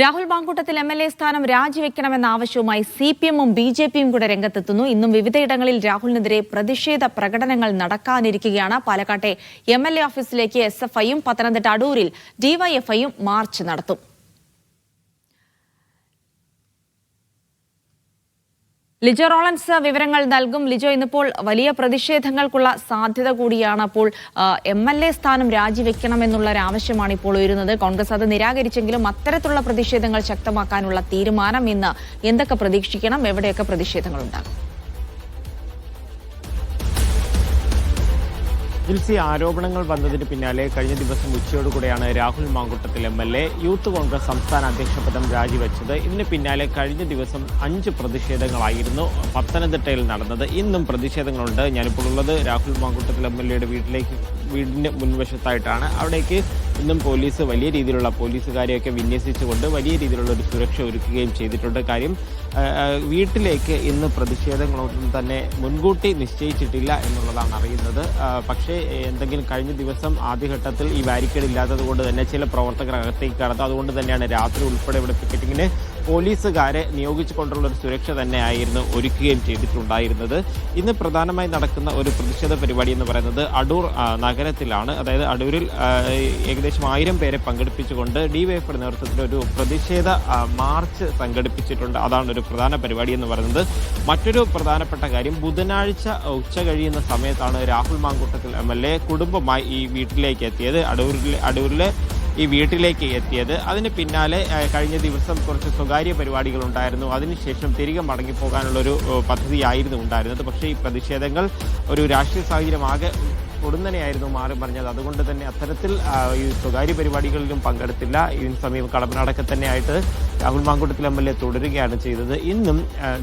Rahul Mamkootathil M L A സ്ഥാനം രാജിവെക്കണമെന്ന ആവശ്യവുമായി സി പി എമ്മും ബി ജെ പിയും കൂടെ രംഗത്തെത്തുന്നു. ഇന്നും വിവിധയിടങ്ങളിൽ രാഹുലിനെതിരെ പ്രതിഷേധ പ്രകടനങ്ങൾ നടക്കാനിരിക്കുകയാണ്. പാലക്കാട്ടെ എം എൽ എ ഓഫീസിലേക്ക് എസ് എഫ് ഐയും പത്തനംതിട്ട അടൂരിൽ ഡിവൈഎഫ്ഐയും മാർച്ച് നടത്തും. ലിജോ റോളൻസ് വിവരങ്ങൾ നൽകും. ലിജോ ഇന്നിപ്പോൾ വലിയ പ്രതിഷേധങ്ങൾക്കുള്ള സാധ്യത കൂടിയാണ്. അപ്പോൾ എം എൽ എ സ്ഥാനം രാജിവെക്കണമെന്നുള്ള ഒരു ആവശ്യമാണ് ഇപ്പോൾ ഉയരുന്നത്. കോൺഗ്രസ് അത് നിരാകരിച്ചെങ്കിലും അത്തരത്തിലുള്ള പ്രതിഷേധങ്ങൾ ശക്തമാക്കാനുള്ള തീരുമാനം ഇന്ന് എന്തൊക്കെ പ്രതീക്ഷിക്കണം? എവിടെയൊക്കെ പ്രതിഷേധങ്ങൾ ജിൽസി ആരോപണങ്ങൾ വന്നതിന് പിന്നാലെ കഴിഞ്ഞ ദിവസം ഉച്ചയോടുകൂടെയാണ് Rahul Mamkootathil M L A youth Congress സംസ്ഥാന അധ്യക്ഷ പദം രാജിവെച്ചത്. ഇതിന് പിന്നാലെ കഴിഞ്ഞ ദിവസം അഞ്ച് പ്രതിഷേധങ്ങളായിരുന്നു പത്തനംതിട്ടയിൽ നടന്നത്. ഇന്നും പ്രതിഷേധങ്ങളുണ്ട്. ഞാനിപ്പോൾ ഉള്ളത് രാഹുൽ മാങ്കുട്ടത്തിൽ എം എൽ എയുടെ വീട്ടിലേക്ക് വീടിന് മുൻവശത്തായിട്ടാണ് അവിടേക്ക് ഇന്നും പോലീസ് വലിയ രീതിയിലുള്ള പോലീസുകാരെയൊക്കെ വിന്യസിച്ചുകൊണ്ട് വലിയ രീതിയിലുള്ള ഒരു സുരക്ഷ ഒരുക്കുകയും ചെയ്തിട്ടുണ്ട്. കാര്യം വീട്ടിലേക്ക് ഇന്ന് പ്രതിഷേധങ്ങളൊന്നും തന്നെ മുൻകൂട്ടി നിശ്ചയിച്ചിട്ടില്ല എന്നുള്ളതാണ് അറിയുന്നത്. പക്ഷേ എന്തെങ്കിലും കഴിഞ്ഞ ദിവസം ആദ്യഘട്ടത്തിൽ ഈ ബാരിക്കേഡ് ഇല്ലാത്തത് കൊണ്ട് തന്നെ ചില പ്രവർത്തകർ അകത്തേക്ക് കടന്നു. അതുകൊണ്ട് തന്നെയാണ് രാത്രി ഉൾപ്പെടെ ഇവിടെ പിക്കറ്റിങ്ങിന് പോലീസുകാരെ നിയോഗിച്ചുകൊണ്ടുള്ള ഒരു സുരക്ഷ തന്നെയായിരുന്നു ഒരുക്കുകയും ചെയ്തിട്ടുണ്ടായിരുന്നത്. ഇന്ന് പ്രധാനമായി നടക്കുന്ന ഒരു പ്രതിഷേധ പരിപാടി എന്ന് പറയുന്നത് അടൂർ നഗരത്തിലാണ്. അതായത് അടൂരിൽ ഏകദേശം ആയിരം പേരെ പങ്കെടുപ്പിച്ചുകൊണ്ട് ഡിവൈഎഫിയുടെ നേതൃത്വത്തിൽ ഒരു പ്രതിഷേധ മാർച്ച് സംഘടിപ്പിച്ചിട്ടുണ്ട്. അതാണ് ഒരു പ്രധാന പരിപാടി എന്ന് പറയുന്നത്. മറ്റൊരു പ്രധാനപ്പെട്ട കാര്യം ബുധനാഴ്ച ഉച്ച കഴിയുന്ന സമയത്താണ് Rahul Mamkootathil M L A കുടുംബമായി ഈ വീട്ടിലേക്ക് എത്തിയത്. അടൂരിലെ അടൂരിലെ ഈ വീട്ടിലേക്ക് എത്തിയത്. അതിന് പിന്നാലെ കഴിഞ്ഞ ദിവസം കുറച്ച് സ്വകാര്യ പരിപാടികൾ ഉണ്ടായിരുന്നു അതിനുശേഷം തിരികെ മടങ്ങിപ്പോകാനുള്ളൊരു പദ്ധതിയായിരുന്നു ഉണ്ടായിരുന്നത്. പക്ഷേ ഈ പ്രതിഷേധങ്ങൾ ഒരു രാഷ്ട്രീയ സാഹചര്യം ആകെ പൊടുന്നനെയായിരുന്നു മാറി പറഞ്ഞത് അതുകൊണ്ട് തന്നെ അത്തരത്തിൽ ഈ സ്വകാര്യ പരിപാടികളിലും പങ്കെടുത്തില്ല. ഈ സമയം കടമ്പനാടൊക്കെ തന്നെയായിട്ട് Rahul Mamkootathil M L A തുടരുകയാണ് ചെയ്തത്. ഇന്നും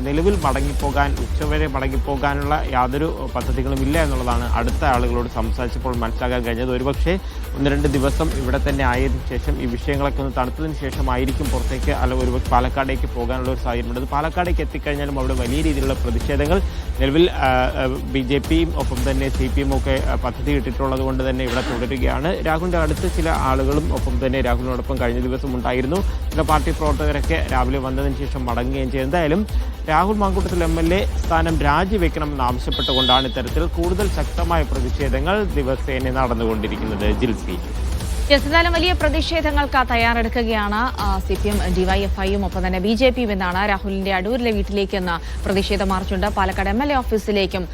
നിലവിൽ മടങ്ങിപ്പോകാൻ ഉച്ചവരെ മടങ്ങിപ്പോകാനുള്ള യാതൊരു പദ്ധതികളും ഇല്ല എന്നുള്ളതാണ് അടുത്ത ആളുകളോട് സംസാരിച്ചപ്പോൾ മനസ്സിലാക്കാൻ കഴിഞ്ഞത്. ഒരുപക്ഷെ ഒന്ന് രണ്ട് ദിവസം ഇവിടെ തന്നെ ആയതിനു ശേഷം ഈ വിഷയങ്ങളൊക്കെ ഒന്ന് തണുത്തതിന് ശേഷമായിരിക്കും പുറത്തേക്ക് അല്ല ഒരു പാലക്കാടേക്ക് പോകാനുള്ള ഒരു സാഹചര്യമുണ്ട്. പാലക്കാടേക്ക് എത്തിക്കഴിഞ്ഞാലും അവിടെ വലിയ രീതിയിലുള്ള പ്രതിഷേധങ്ങൾ നിലവിൽ ബി ജെ പിയും ഒപ്പം തന്നെ സി പി എമ്മും ഒക്കെ പദ്ധതി ഇട്ടിട്ടുള്ളത് കൊണ്ട് തന്നെ ഇവിടെ തുടരുകയാണ്. രാഹുലിന്റെ അടുത്ത് ചില ആളുകളും ഒപ്പം തന്നെ രാഹുലിനോടൊപ്പം കഴിഞ്ഞ ദിവസം ഉണ്ടായിരുന്നു. ചില പാർട്ടി പ്രവർത്തകരൊക്കെ രാവിലെ വന്നതിന് ശേഷം മടങ്ങുകയും ചെയ്തു. എന്തായാലും Rahul Mamkootathil M L A സ്ഥാനം രാജിവെക്കണമെന്ന് ആവശ്യപ്പെട്ടുകൊണ്ടാണ് ഇത്തരത്തിൽ കൂടുതൽ ശക്തമായ പ്രതിഷേധങ്ങൾ ദിവസേന നടന്നുകൊണ്ടിരിക്കുന്നത്. ജിൽസി. യെസ് എന്തായാലും വലിയ പ്രതിഷേധങ്ങൾക്ക് തയ്യാറെടുക്കുകയാണ്. സി പി എം ഡിവൈഎഫ്ഐയും ഒപ്പം തന്നെ ബി ജെ പിയും എന്നാണ് രാഹുലിന്റെ അടൂരിലെ വീട്ടിലേക്ക് എന്ന പ്രതിഷേധ മാർച്ചുണ്ട്. പാലക്കാട് എം എൽ എ ഓഫീസിലേക്കും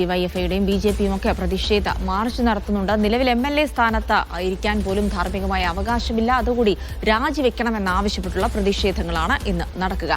ഡിവൈഎഫ്ഐയുടെയും ബി ജെ പിയും ഒക്കെ പ്രതിഷേധ മാർച്ച് നടത്തുന്നുണ്ട്. നിലവിൽ എം എൽ എ സ്ഥാനത്ത് ഇരിക്കാൻ പോലും ധാർമ്മികമായ അവകാശമില്ല. അതുകൂടി രാജിവെക്കണമെന്നാവശ്യപ്പെട്ടുള്ള പ്രതിഷേധങ്ങളാണ് ഇന്ന് നടക്കുക.